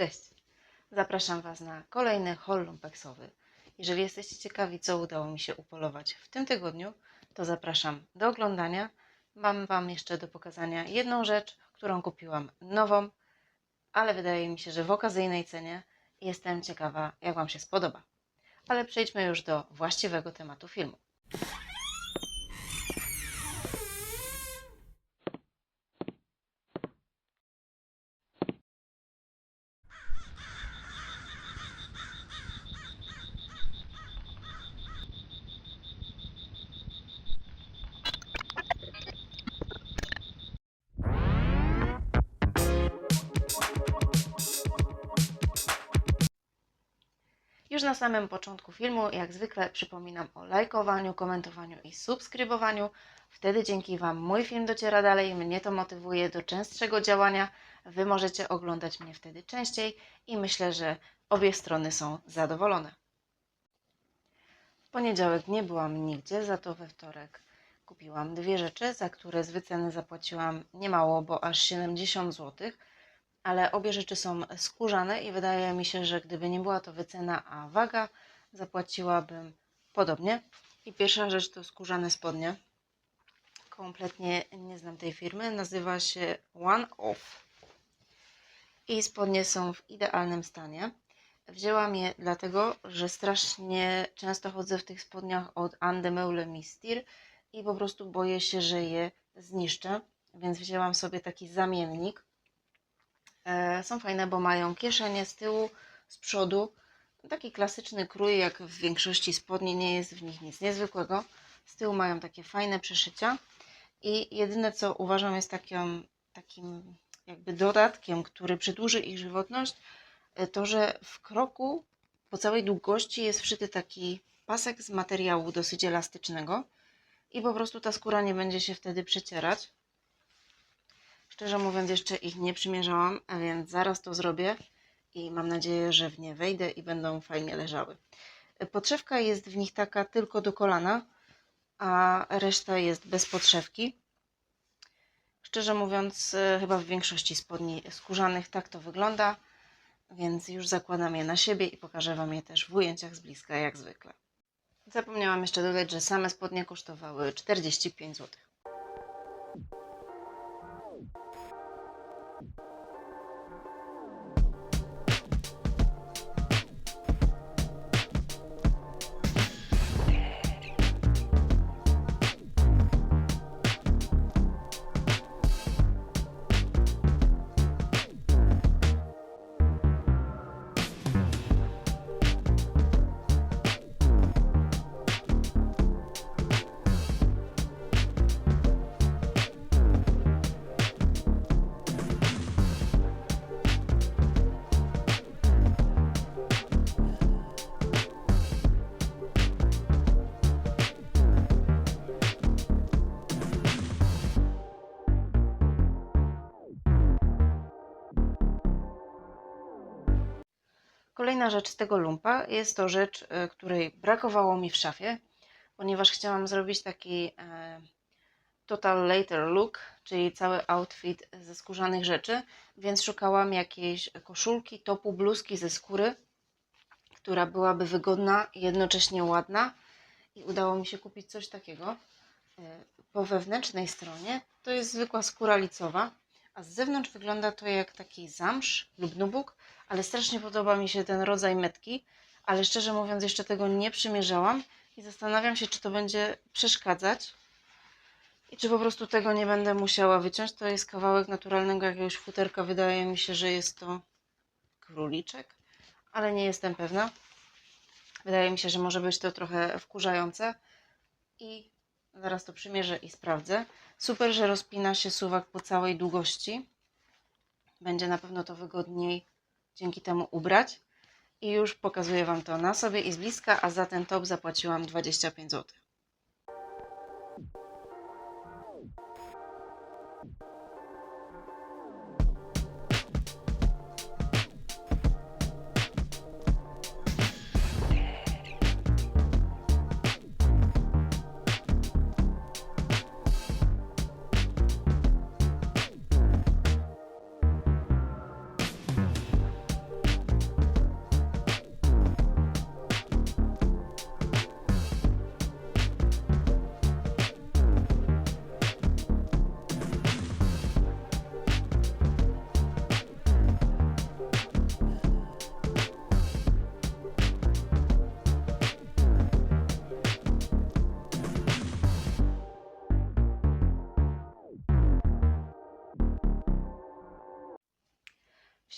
Cześć! Zapraszam Was na kolejny haul lumpeksowy. Jeżeli jesteście ciekawi, co udało mi się upolować w tym tygodniu, to zapraszam do oglądania. Mam Wam jeszcze do pokazania jedną rzecz, którą kupiłam nową, ale wydaje mi się, że w okazyjnej cenie. Jestem ciekawa, jak Wam się spodoba. Ale przejdźmy już do właściwego tematu filmu. Na samym początku filmu, jak zwykle, przypominam o lajkowaniu, komentowaniu i subskrybowaniu. Wtedy dzięki Wam mój film dociera dalej, mnie to motywuje do częstszego działania. Wy możecie oglądać mnie wtedy częściej i myślę, że obie strony są zadowolone. W poniedziałek nie byłam nigdzie, za to we wtorek kupiłam dwie rzeczy, za które z wyceny zapłaciłam niemało, bo aż 70 zł ale obie rzeczy są skórzane i wydaje mi się, że gdyby nie była to wycena, a waga, zapłaciłabym podobnie. I pierwsza rzecz to skórzane spodnie. Kompletnie nie znam tej firmy, nazywa się One Off. I spodnie są w idealnym stanie. Wzięłam je dlatego, że strasznie często chodzę w tych spodniach od Andemeule Mistir i po prostu boję się, że je zniszczę, więc wzięłam sobie taki zamiennik Są fajne, bo mają kieszenie z tyłu, z przodu. Taki klasyczny krój, jak w większości spodni, nie jest w nich nic niezwykłego. Z tyłu mają takie fajne przeszycia. I jedyne, co uważam, jest takim, takim jakby dodatkiem, który przedłuży ich żywotność, e, to, że w kroku po całej długości jest wszyty taki pasek z materiału dosyć elastycznego i po prostu ta skóra nie będzie się wtedy przecierać. Szczerze mówiąc, jeszcze ich nie przymierzałam, a więc zaraz to zrobię i mam nadzieję, że w nie wejdę i będą fajnie leżały. Podszewka jest w nich taka tylko do kolana, a reszta jest bez podszewki. Szczerze mówiąc, e, chyba w większości spodni skórzanych tak to wygląda, więc już zakładam je na siebie i pokażę Wam je też w ujęciach z bliska, jak zwykle. Zapomniałam jeszcze dodać, że same spodnie kosztowały 45 zł. Kolejna rzecz z tego lumpa jest to rzecz, e, której brakowało mi w szafie, ponieważ chciałam zrobić taki e, total later look, czyli cały outfit ze skórzanych rzeczy, więc szukałam jakiejś koszulki, topu, bluzki ze skóry, która byłaby wygodna i jednocześnie ładna i udało mi się kupić coś takiego. E, Po wewnętrznej stronie to jest zwykła skóra licowa, a z zewnątrz wygląda to jak taki zamsz lub nubuk, ale strasznie podoba mi się ten rodzaj metki, ale szczerze mówiąc jeszcze tego nie przymierzałam i zastanawiam się, czy to będzie przeszkadzać i czy po prostu tego nie będę musiała wyciąć. To jest kawałek naturalnego jakiegoś futerka, wydaje mi się, że jest to króliczek, ale nie jestem pewna. Wydaje mi się, że może być to trochę wkurzające i zaraz to przymierzę i sprawdzę. Super, że rozpina się suwak po całej długości. Będzie na pewno to wygodniej dzięki temu ubrać. I już pokazuję Wam to na sobie i z bliska, a za ten top zapłaciłam 25 zł.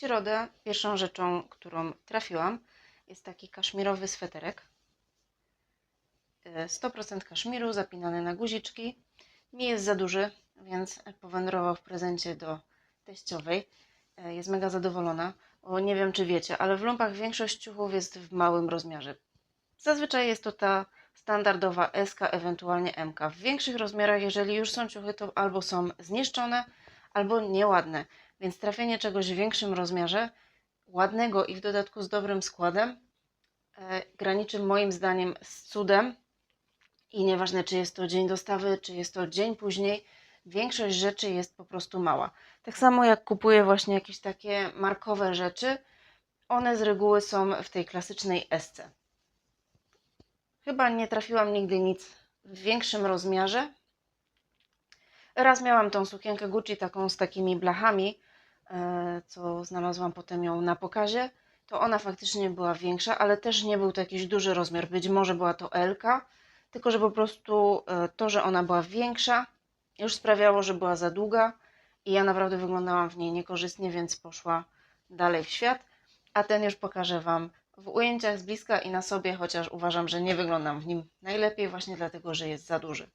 Środę pierwszą rzeczą, którą trafiłam, jest taki kaszmirowy sweterek. E, 100% kaszmiru, zapinany na guziczki. Mi jest za duży, więc powędrował w prezencie do teściowej. E, Jest mega zadowolona, bo nie wiem czy wiecie, ale w lumpach większość ciuchów jest w małym rozmiarze. Zazwyczaj jest to ta standardowa SK, ewentualnie MK. W większych rozmiarach, jeżeli już są ciuchy, to albo są zniszczone, albo nieładne. Więc trafienie czegoś w większym rozmiarze, ładnego i w dodatku z dobrym składem, e, graniczy moim zdaniem z cudem. I nieważne, czy jest to dzień dostawy, czy jest to dzień później, większość rzeczy jest po prostu mała. Tak samo jak kupuję właśnie jakieś takie markowe rzeczy, one z reguły są w tej klasycznej SC. Chyba nie trafiłam nigdy nic w większym rozmiarze. Raz miałam tą sukienkę Gucci taką z takimi blachami, co znalazłam potem ją na pokazie. To ona faktycznie była większa, ale też nie był to jakiś duży rozmiar. Być może była to LK, tylko że po prostu e, to, że ona była większa, już sprawiało, że była za długa i ja naprawdę wyglądałam w niej niekorzystnie, więc poszła dalej w świat. A ten już pokażę Wam w ujęciach z bliska i na sobie, chociaż uważam, że nie wyglądam w nim najlepiej, właśnie dlatego, że jest za duży.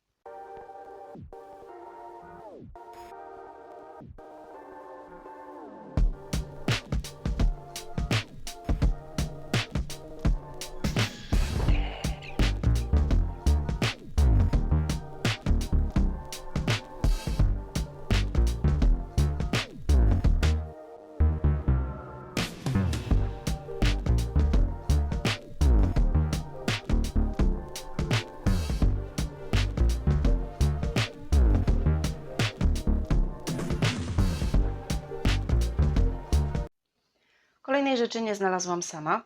Kolejnej rzeczy nie znalazłam sama.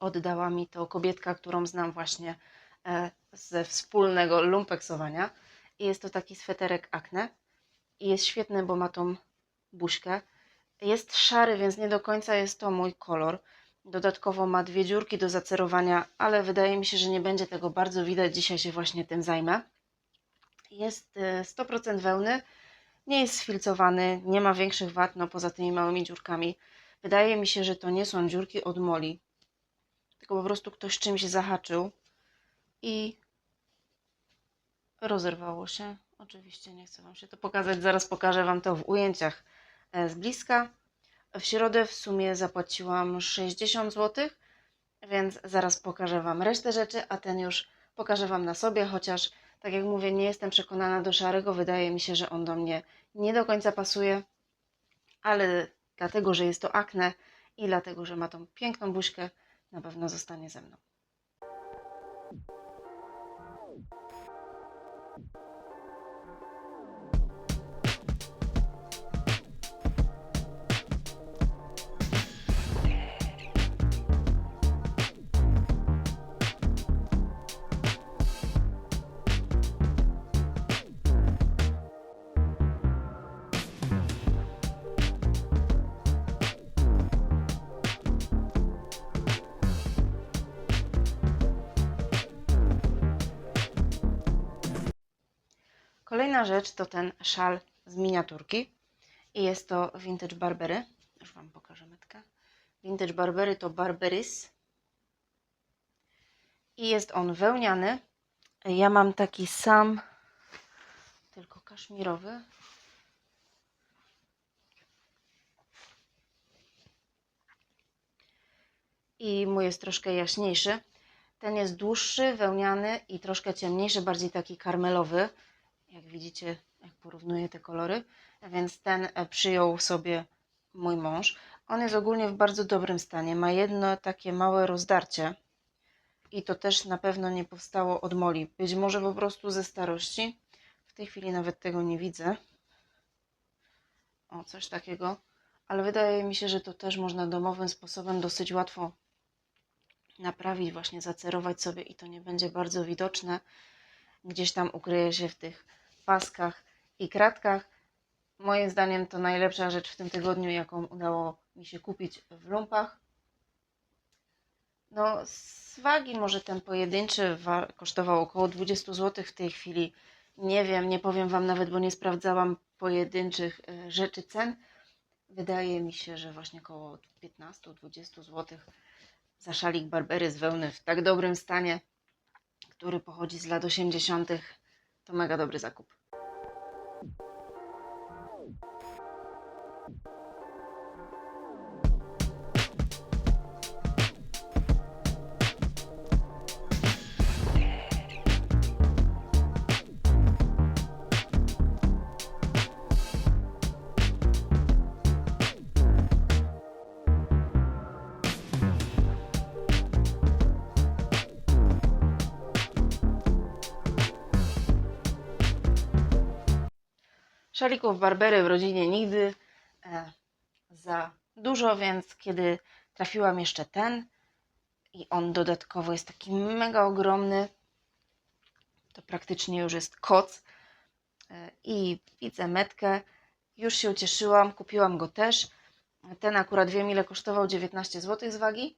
Oddała mi to kobietka, którą znam właśnie e, ze wspólnego lumpeksowania. I jest to taki sweterek Acne. I jest świetny, bo ma tą buźkę. Jest szary, więc nie do końca jest to mój kolor. Dodatkowo ma dwie dziurki do zacerowania, ale wydaje mi się, że nie będzie tego bardzo widać. Dzisiaj się właśnie tym zajmę. Jest e, 100% wełny. Nie jest sfilcowany, nie ma większych wad, no poza tymi małymi dziurkami. Wydaje mi się, że to nie są dziurki od moli, tylko po prostu ktoś czymś zahaczył i rozerwało się. Oczywiście nie chcę Wam się to pokazać, zaraz pokażę Wam to w ujęciach e, z bliska. W środę w sumie zapłaciłam 60 zł, więc zaraz pokażę Wam resztę rzeczy, a ten już pokażę Wam na sobie, chociaż tak jak mówię, nie jestem przekonana do szarego, wydaje mi się, że on do mnie nie do końca pasuje, ale dlatego, że jest to akne i dlatego, że ma tą piękną buźkę, na pewno zostanie ze mną. Kolejna rzecz to ten szal z miniaturki i jest to Vintage Barbery. Już Wam pokażę metkę. Vintage Barbery to Barberys i jest on wełniany. Ja mam taki sam, tylko kaszmirowy. I mój jest troszkę jaśniejszy. Ten jest dłuższy, wełniany i troszkę ciemniejszy, bardziej taki karmelowy jak widzicie, jak porównuję te kolory, więc ten e, przyjął sobie mój mąż. On jest ogólnie w bardzo dobrym stanie. Ma jedno takie małe rozdarcie i to też na pewno nie powstało od moli. Być może po prostu ze starości. W tej chwili nawet tego nie widzę. O, coś takiego. Ale wydaje mi się, że to też można domowym sposobem dosyć łatwo naprawić, właśnie zacerować sobie i to nie będzie bardzo widoczne. Gdzieś tam ukryje się w tych paskach i kratkach. Moim zdaniem to najlepsza rzecz w tym tygodniu, jaką udało mi się kupić w lumpach. No, z wagi może ten pojedynczy wa- kosztował około 20 zł w tej chwili. Nie wiem, nie powiem Wam nawet, bo nie sprawdzałam pojedynczych e, rzeczy cen. wydaje mi się, że właśnie około 15-20 zł za szalik Barbery z wełny w tak dobrym stanie, który pochodzi z lat 80., to mega dobry zakup. Szalików Barbery w rodzinie nigdy e, za dużo, więc kiedy trafiłam jeszcze ten i on dodatkowo jest taki mega ogromny, to praktycznie już jest koc e, i widzę metkę, już się ucieszyłam, kupiłam go też. Ten akurat wiem ile kosztował 19 zł z wagi.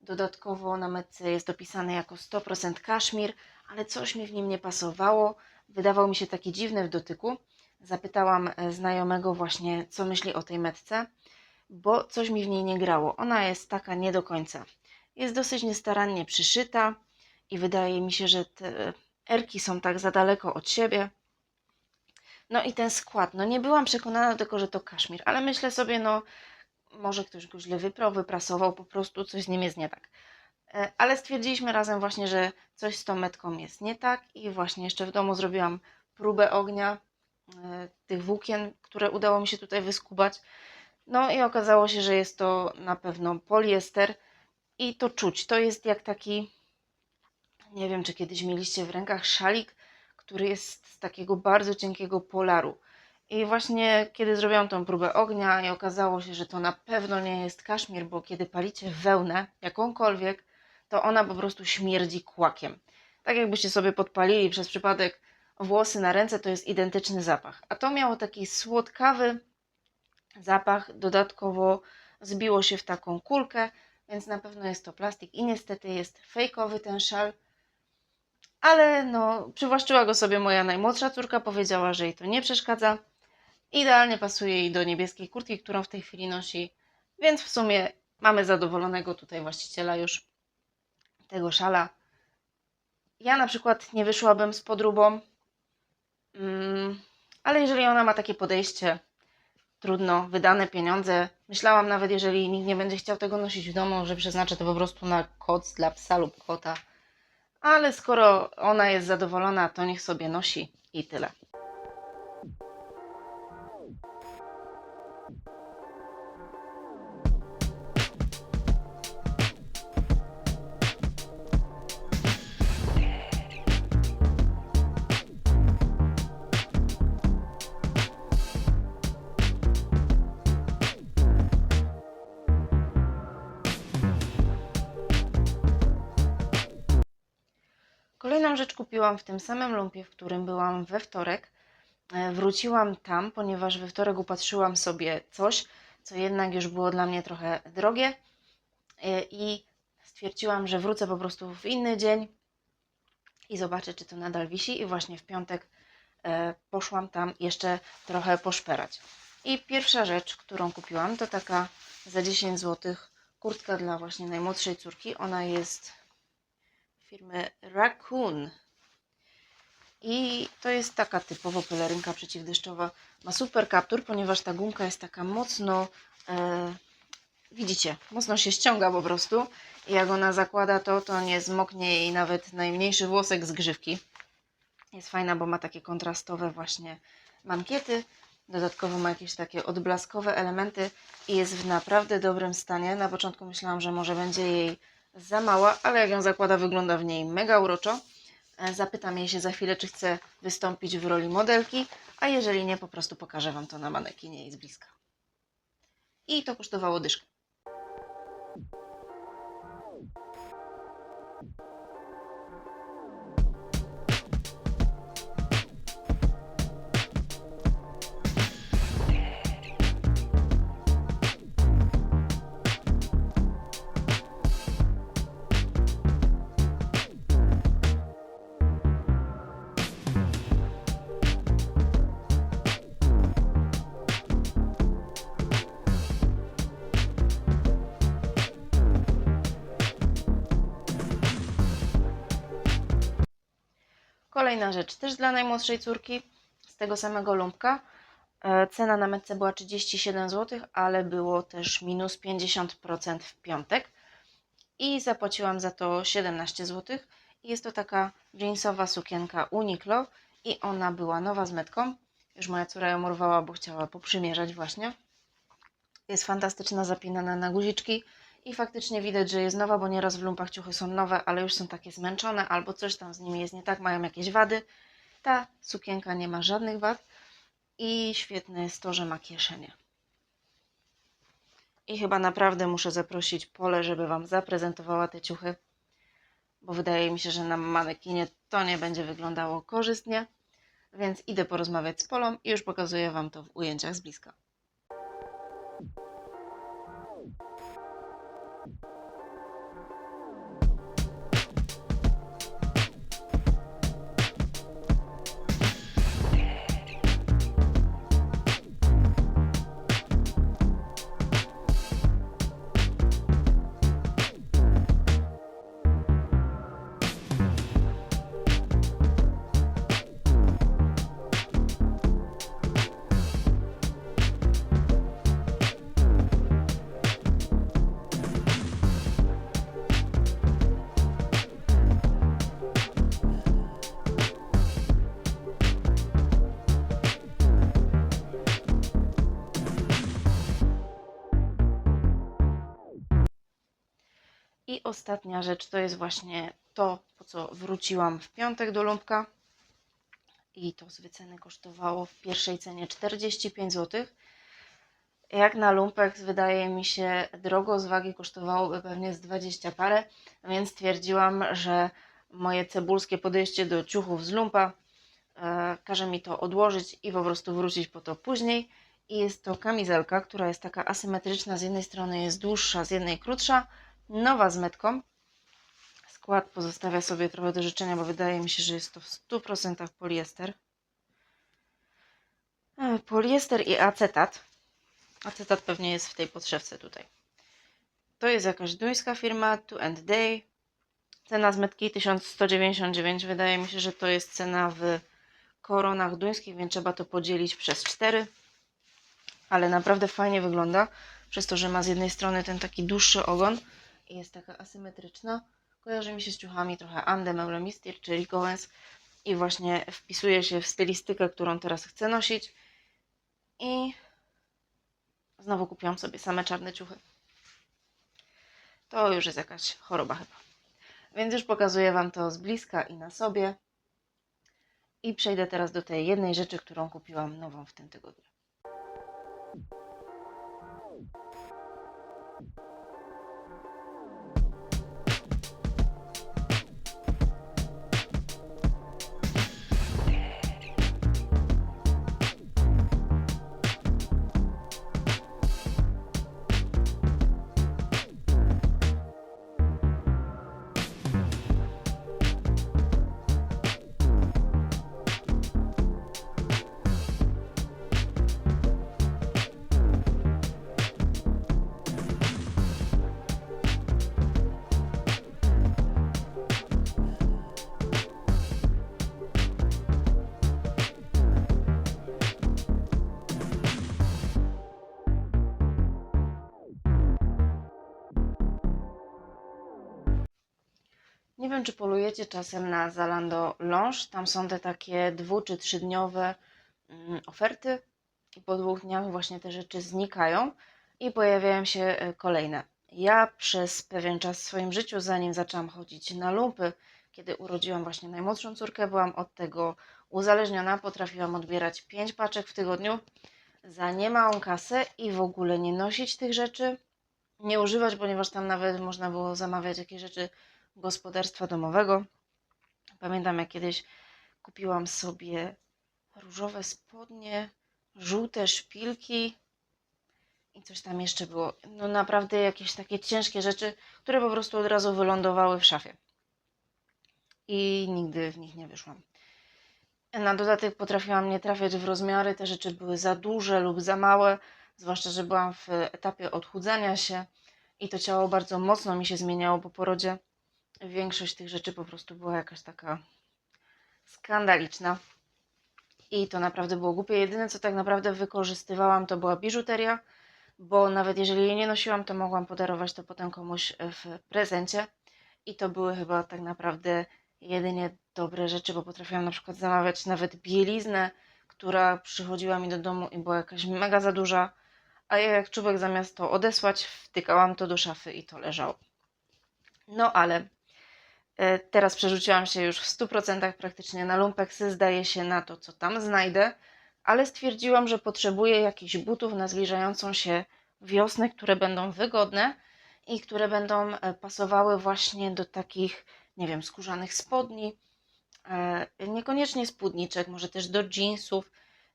Dodatkowo na metce jest opisany jako 100% kaszmir, ale coś mi w nim nie pasowało. Wydawał mi się taki dziwny w dotyku. Zapytałam e, znajomego właśnie, co myśli o tej metce, bo coś mi w niej nie grało. Ona jest taka nie do końca. Jest dosyć niestarannie przyszyta i wydaje mi się, że te erki są tak za daleko od siebie. No i ten skład, no nie byłam przekonana tylko, że to kaszmir, ale myślę sobie, no może ktoś go źle wyprał, wyprasował, po prostu coś z nim jest nie tak. E, Ale stwierdziliśmy razem właśnie, że coś z tą metką jest nie tak i właśnie jeszcze w domu zrobiłam próbę ognia e, tych włókien, które udało mi się tutaj wyskubać. No i okazało się, że jest to na pewno poliester i to czuć. To jest jak taki, nie wiem czy kiedyś mieliście w rękach szalik, który jest z takiego bardzo cienkiego polaru. I właśnie kiedy zrobiłam tą próbę ognia i okazało się, że to na pewno nie jest kaszmir, bo kiedy palicie wełnę, jakąkolwiek, to ona po prostu śmierdzi kłakiem. Tak jakbyście sobie podpalili przez przypadek włosy na ręce, to jest identyczny zapach. A to miało taki słodkawy zapach, dodatkowo zbiło się w taką kulkę, więc na pewno jest to plastik i niestety jest fejkowy ten szal. Ale no, przywłaszczyła go sobie moja najmłodsza córka, powiedziała, że jej to nie przeszkadza. Idealnie pasuje jej do niebieskiej kurtki, którą w tej chwili nosi, więc w sumie mamy zadowolonego tutaj właściciela już tego szala. Ja na przykład nie wyszłabym z podróbą, ale jeżeli ona ma takie podejście, trudno, wydane pieniądze. Myślałam nawet, jeżeli nikt nie będzie chciał tego nosić w domu, że przeznaczę to po prostu na koc dla psa lub kota. Ale skoro ona jest zadowolona, to niech sobie nosi i tyle. Kupiłam w tym samym lumpie, w którym byłam we wtorek. E, Wróciłam tam, ponieważ we wtorek upatrzyłam sobie coś, co jednak już było dla mnie trochę drogie E, i stwierdziłam, że wrócę po prostu w inny dzień i zobaczę, czy to nadal wisi. I właśnie w piątek e, poszłam tam jeszcze trochę poszperać. I pierwsza rzecz, którą kupiłam, to taka za 10 zł kurtka dla właśnie najmłodszej córki. Ona jest firmy Raccoon. I to jest taka typowo pelerynka przeciwdeszczowa. Ma super kaptur, ponieważ ta gumka jest taka mocno, e, widzicie, mocno się ściąga po prostu. I jak ona zakłada to, to nie zmoknie jej nawet najmniejszy włosek z grzywki. Jest fajna, bo ma takie kontrastowe właśnie mankiety. Dodatkowo ma jakieś takie odblaskowe elementy i jest w naprawdę dobrym stanie. Na początku myślałam, że może będzie jej za mała, ale jak ją zakłada, wygląda w niej mega uroczo. E, Zapytam jej się za chwilę, czy chce wystąpić w roli modelki, a jeżeli nie, po prostu pokażę Wam to na manekinie i z bliska. I to kosztowało dyszkę. Kolejna rzecz, też dla najmłodszej córki, z tego samego lumpka. E, Cena na metce była 37 zł, ale było też minus 50% w piątek. I zapłaciłam za to 17 zł. Jest to taka jeansowa sukienka Uniqlo i ona była nowa z metką. Już moja córa ją urwała, bo chciała poprzymierzać właśnie. Jest fantastyczna, zapinana na guziczki i faktycznie widać, że jest nowa, bo nieraz w lumpach ciuchy są nowe, ale już są takie zmęczone albo coś tam z nimi jest nie tak, mają jakieś wady. Ta sukienka nie ma żadnych wad i świetne jest to, że ma kieszenie. I chyba naprawdę muszę zaprosić Polę, żeby Wam zaprezentowała te ciuchy, bo wydaje mi się, że na manekinie to nie będzie wyglądało korzystnie. Więc idę porozmawiać z Polą i już pokazuję Wam to w ujęciach z bliska. Ostatnia rzecz to jest właśnie to, po co wróciłam w piątek do lumpka. I to z wyceny kosztowało w pierwszej cenie 45 zł. Jak na lumpek wydaje mi się drogo, z wagi kosztowałoby pewnie z 20 parę, więc stwierdziłam, że moje cebulskie podejście do ciuchów z lumpa e, każe mi to odłożyć i po prostu wrócić po to później. I jest to kamizelka, która jest taka asymetryczna, z jednej strony jest dłuższa, z jednej krótsza, nowa z metką. Skład pozostawia sobie trochę do życzenia, bo wydaje mi się, że jest to w 100% poliester. E, Poliester i acetat. Acetat pewnie jest w tej podszewce tutaj. To jest jakaś duńska firma, To and Day. Cena z metki 1199. Wydaje mi się, że to jest cena w koronach duńskich, więc trzeba to podzielić przez 4. Ale naprawdę fajnie wygląda, przez to, że ma z jednej strony ten taki dłuższy ogon jest taka asymetryczna. Kojarzy mi się z ciuchami trochę Ande Meulemistir, czyli Goens i właśnie wpisuje się w stylistykę, którą teraz chcę nosić. I znowu kupiłam sobie same czarne ciuchy. To już jest jakaś choroba chyba. Więc już pokazuję Wam to z bliska i na sobie. I przejdę teraz do tej jednej rzeczy, którą kupiłam nową w tym tygodniu. Nie wiem, czy polujecie czasem na Zalando Lounge. Tam są te takie dwu czy trzydniowe mm, oferty i po dwóch dniach właśnie te rzeczy znikają i pojawiają się e, kolejne. Ja przez pewien czas w swoim życiu, zanim zaczęłam chodzić na lumpy, kiedy urodziłam właśnie najmłodszą córkę, byłam od tego uzależniona. Potrafiłam odbierać 5 paczek w tygodniu za niemałą kasę i w ogóle nie nosić tych rzeczy, nie używać, ponieważ tam nawet można było zamawiać jakieś rzeczy gospodarstwa domowego. Pamiętam, jak kiedyś kupiłam sobie różowe spodnie, żółte szpilki i coś tam jeszcze było. No naprawdę jakieś takie ciężkie rzeczy, które po prostu od razu wylądowały w szafie. I nigdy w nich nie wyszłam. Na dodatek potrafiłam nie trafiać w rozmiary, te rzeczy były za duże lub za małe, zwłaszcza, że byłam w etapie odchudzania się i to ciało bardzo mocno mi się zmieniało po porodzie większość tych rzeczy po prostu była jakaś taka skandaliczna. I to naprawdę było głupie. Jedyne, co tak naprawdę wykorzystywałam, to była biżuteria, bo nawet jeżeli jej nie nosiłam, to mogłam podarować to potem komuś w prezencie. I to były chyba tak naprawdę jedynie dobre rzeczy, bo potrafiłam na przykład zamawiać nawet bieliznę, która przychodziła mi do domu i była jakaś mega za duża, a ja jak czubek zamiast to odesłać, wtykałam to do szafy i to leżało. No ale e, teraz przerzuciłam się już w 100% praktycznie na lumpeksy, zdaje się na to, co tam znajdę, ale stwierdziłam, że potrzebuję jakichś butów na zbliżającą się wiosnę, które będą wygodne i które będą e, pasowały właśnie do takich, nie wiem, skórzanych spodni, e, niekoniecznie spódniczek, może też do jeansów,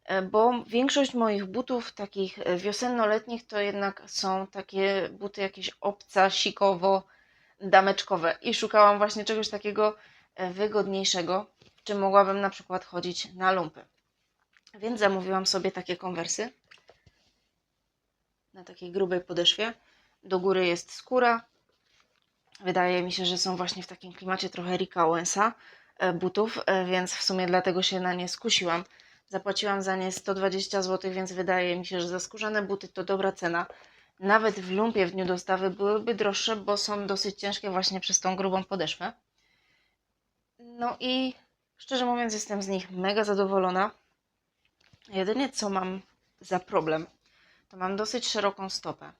e, bo większość moich butów takich e, wiosenno-letnich to jednak są takie buty jakieś obca, sikowo, dameczkowe i szukałam właśnie czegoś takiego e, wygodniejszego, w czym mogłabym na przykład chodzić na lumpy. Więc zamówiłam sobie takie konwersy na takiej grubej podeszwie. Do góry jest skóra. Wydaje mi się, że są właśnie w takim klimacie trochę Ricka Owensa e, butów, e, więc w sumie dlatego się na nie skusiłam. Zapłaciłam za nie 120 zł, więc wydaje mi się, że za skórzane buty to dobra cena. Nawet w lumpie w dniu dostawy byłyby droższe, bo są dosyć ciężkie właśnie przez tą grubą podeszwę. No i szczerze mówiąc, jestem z nich mega zadowolona. Jedynie co mam za problem, to mam dosyć szeroką stopę.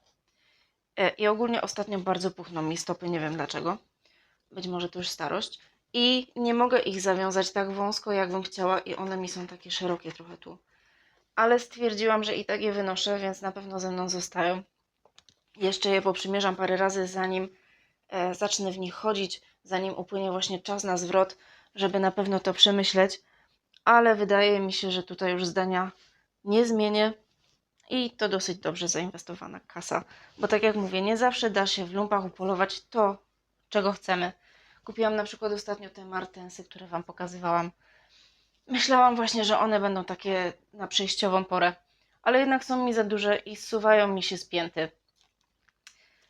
E, I ogólnie ostatnio bardzo puchną mi stopy, nie wiem dlaczego. Być może to już starość. I nie mogę ich zawiązać tak wąsko, jakbym chciała, i one mi są takie szerokie trochę tu. Ale stwierdziłam, że i tak je wynoszę, więc na pewno ze mną zostają. Jeszcze je poprzymierzam parę razy, zanim e, zacznę w nich chodzić, zanim upłynie właśnie czas na zwrot, żeby na pewno to przemyśleć. Ale wydaje mi się, że tutaj już zdania nie zmienię. I to dosyć dobrze zainwestowana kasa, bo tak jak mówię, nie zawsze da się w lumpach upolować to, czego chcemy. Kupiłam na przykład ostatnio te martensy, które Wam pokazywałam. Myślałam właśnie, że one będą takie na przejściową porę, ale jednak są mi za duże i zsuwają mi się z pięty.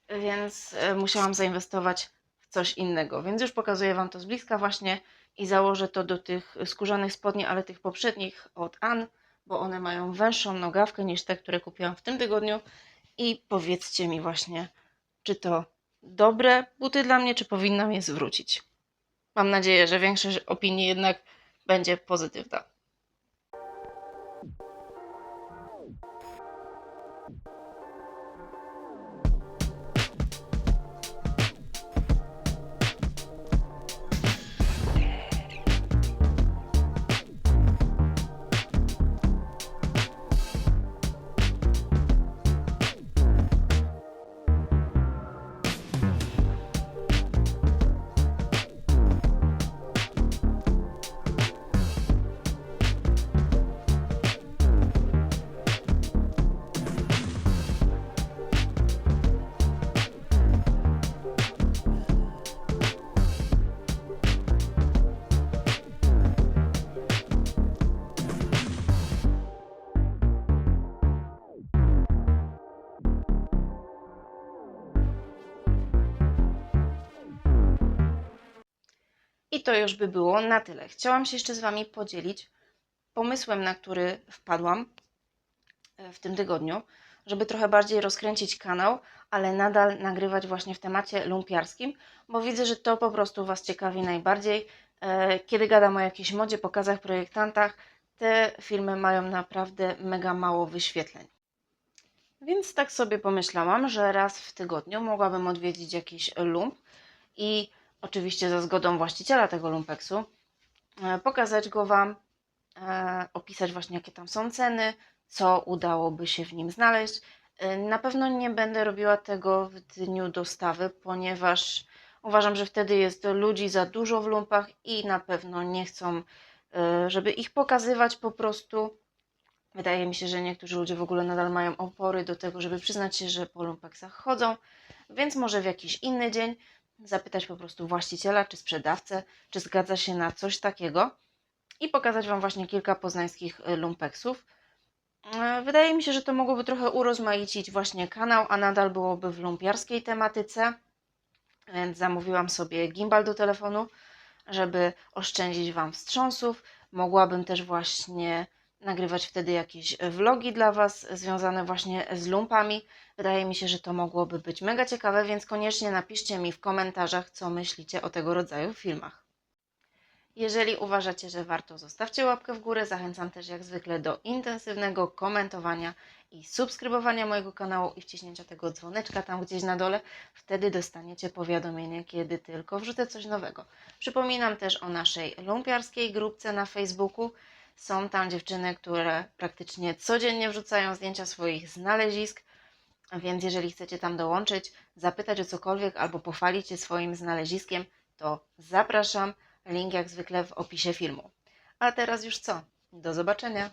Więc e, musiałam zainwestować w coś innego. Więc już pokazuję Wam to z bliska właśnie i założę to do tych skórzanych spodni, ale tych poprzednich od Ann bo one mają węższą nogawkę niż te, które kupiłam w tym tygodniu. I powiedzcie mi właśnie, czy to dobre buty dla mnie, czy powinnam je zwrócić. Mam nadzieję, że większość opinii jednak będzie pozytywna. To już by było na tyle. Chciałam się jeszcze z Wami podzielić pomysłem, na który wpadłam e, w tym tygodniu, żeby trochę bardziej rozkręcić kanał, ale nadal nagrywać właśnie w temacie lumpiarskim, bo widzę, że to po prostu Was ciekawi najbardziej. E, Kiedy gadam o jakiejś modzie, pokazach, projektantach, te filmy mają naprawdę mega mało wyświetleń. Więc tak sobie pomyślałam, że raz w tygodniu mogłabym odwiedzić jakiś lump i oczywiście za zgodą właściciela tego lumpeksu, e, pokazać go Wam, e, opisać właśnie jakie tam są ceny, co udałoby się w nim znaleźć. E, Na pewno nie będę robiła tego w dniu dostawy, ponieważ uważam, że wtedy jest ludzi za dużo w lumpach i na pewno nie chcą, żeby ich pokazywać po prostu. Wydaje mi się, że niektórzy ludzie w ogóle nadal mają opory do tego, żeby przyznać się, że po lumpeksach chodzą, więc może w jakiś inny dzień zapytać po prostu właściciela czy sprzedawcę, czy zgadza się na coś takiego i pokazać Wam właśnie kilka poznańskich y, lumpeksów. E, Wydaje mi się, że to mogłoby trochę urozmaicić właśnie kanał, a nadal byłoby w lumpiarskiej tematyce, więc zamówiłam sobie gimbal do telefonu, żeby oszczędzić Wam wstrząsów. Mogłabym też właśnie nagrywać wtedy jakieś vlogi dla Was związane właśnie z lumpami. Wydaje mi się, że to mogłoby być mega ciekawe, więc koniecznie napiszcie mi w komentarzach, co myślicie o tego rodzaju filmach. Jeżeli uważacie, że warto, zostawcie łapkę w górę. Zachęcam też jak zwykle do intensywnego komentowania i subskrybowania mojego kanału i wciśnięcia tego dzwoneczka tam gdzieś na dole. Wtedy dostaniecie powiadomienie, kiedy tylko wrzucę coś nowego. Przypominam też o naszej lumpiarskiej grupce na Facebooku. Są tam dziewczyny, które praktycznie codziennie wrzucają zdjęcia swoich znalezisk, więc jeżeli chcecie tam dołączyć, zapytać o cokolwiek albo pochwalić się swoim znaleziskiem, to zapraszam. Link jak zwykle w opisie filmu. A teraz już co? Do zobaczenia!